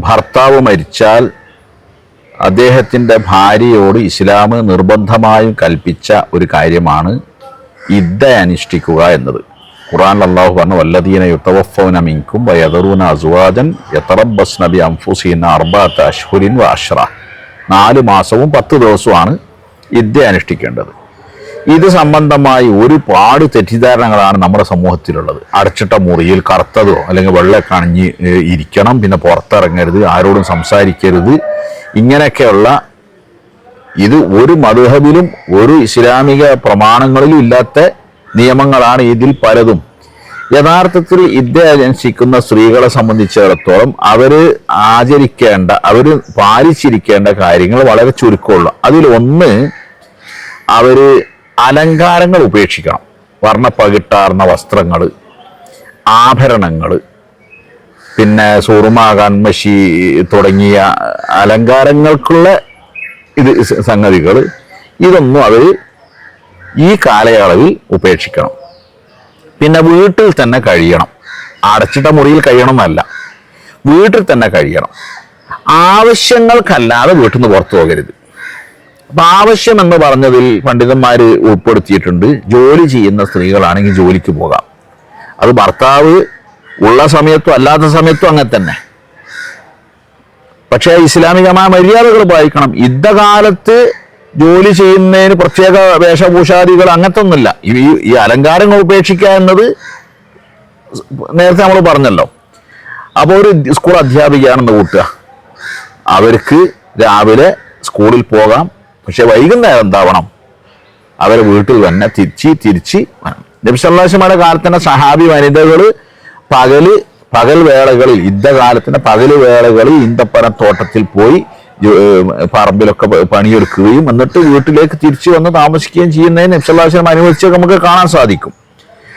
ഭർത്താവ് മരിച്ചാൽ അദ്ദേഹത്തിന്റെ ഭാര്യയോട് ഇസ്ലാം നിർബന്ധമായും കൽപ്പിച്ച ഒരു കാര്യമാണ് ഇദ്ദ അനുഷ്ഠിക്കുക എന്നത്. ഖുറാൻ അള്ളാഹു പറഞ്ഞു വല്ലദീന യുത്തവഫോന മിങ്കും വയദറൂന അസുവാജൻ യത്തറബസ് നബി അംഫുസീന അർബാത്ത് അഷ്ഹുരിൻ വ അഷ്റ. നാല് മാസവും പത്ത് ദിവസവുമാണ് ഇദ്ദ അനുഷ്ഠിക്കേണ്ടത്. ഇത് സംബന്ധമായി ഒരുപാട് തെറ്റിദ്ധാരണകളാണ് നമ്മുടെ സമൂഹത്തിലുള്ളത്. അടച്ചിട്ട മുറിയിൽ കറുത്തതോ അല്ലെങ്കിൽ വെള്ളമൊക്കെ കണിഞ്ഞ് ഇരിക്കണം പിന്നെ പുറത്തിറങ്ങരുത് ആരോടും സംസാരിക്കരുത്. ഇങ്ങനെയൊക്കെയുള്ള ഇത് ഒരു മധുഹബിലും ഒരു ഇസ്ലാമിക പ്രമാണങ്ങളിലും ഇല്ലാത്ത നിയമങ്ങളാണ് ഇതിൽ പലതും. യഥാർത്ഥത്തിൽ അനുഷ്ഠിക്കുന്ന സ്ത്രീകളെ സംബന്ധിച്ചിടത്തോളം അവർ ആചരിക്കേണ്ട അവർ പാലിച്ചിരിക്കേണ്ട കാര്യങ്ങൾ വളരെ ചുരുക്കമുള്ളൂ. അതിലൊന്ന് അവർ അലങ്കാരങ്ങൾ ഉപേക്ഷിക്കണം. വർണപ്പകിട്ടാർന്ന വസ്ത്രങ്ങൾ ആഭരണങ്ങൾ പിന്നെ സൂറുമാകാൻ മഷി തുടങ്ങിയ അലങ്കാരങ്ങൾക്കുള്ള ഇത് സംഗതികൾ ഇതൊന്നും അവർ ഈ കാലയളവിൽ ഉപേക്ഷിക്കണം. പിന്നെ വീട്ടിൽ തന്നെ കഴിയണം. അടച്ചിട്ട മുറിയിൽ കഴിയണം എന്നല്ല വീട്ടിൽ തന്നെ കഴിയണം. ആവശ്യങ്ങൾക്കല്ലാതെ വീട്ടിൽ നിന്ന് പുറത്തു പോകരുത്. അപ്പൊ ആവശ്യം എന്ന് പറഞ്ഞതിൽ പണ്ഡിതന്മാർ ഉൾപ്പെടുത്തിയിട്ടുണ്ട്. ജോലി ചെയ്യുന്ന സ്ത്രീകളാണെങ്കിൽ ജോലിക്ക് പോകാം. അത് ഭർത്താവ് ഉള്ള സമയത്തും അല്ലാത്ത സമയത്തും അങ്ങനെ തന്നെ. പക്ഷേ ഇസ്ലാമികമായ മര്യാദകൾ പാലിക്കണം. യുദ്ധകാലത്ത് ജോലി ചെയ്യുന്നതിന് പ്രത്യേക വേഷഭൂഷാദികൾ അങ്ങനത്തെ ഒന്നുമില്ല ഈ ഈ അലങ്കാരങ്ങൾ ഉപേക്ഷിക്കുക എന്നത് നേരത്തെ നമ്മൾ പറഞ്ഞല്ലോ. അപ്പോൾ ഒരു സ്കൂൾ അധ്യാപികയാണെന്ന് കൂട്ടുക. അവർക്ക് രാവിലെ സ്കൂളിൽ പോകാം. പക്ഷെ വൈകുന്നേരം എന്താവണം? അവരെ വീട്ടിൽ തന്നെ തിരിച്ച് തിരിച്ച് വേണം നബിസല്ലാശമാരുടെ കാലത്ത് തന്നെ സഹാബി വനിതകൾ പകൽ പകൽ വേളകളിൽ യുദ്ധകാലത്തിന്റെ പകൽ വേളകളിൽ ഈന്തപ്പന തോട്ടത്തിൽ പോയി പറമ്പിലൊക്കെ പണിയെടുക്കുകയും എന്നിട്ട് വീട്ടിലേക്ക് തിരിച്ചു വന്ന് താമസിക്കുകയും ചെയ്യുന്നതിന് നബ്സല്ലാസ്ലം അനുവദിച്ചൊക്കെ നമുക്ക് കാണാൻ സാധിക്കും.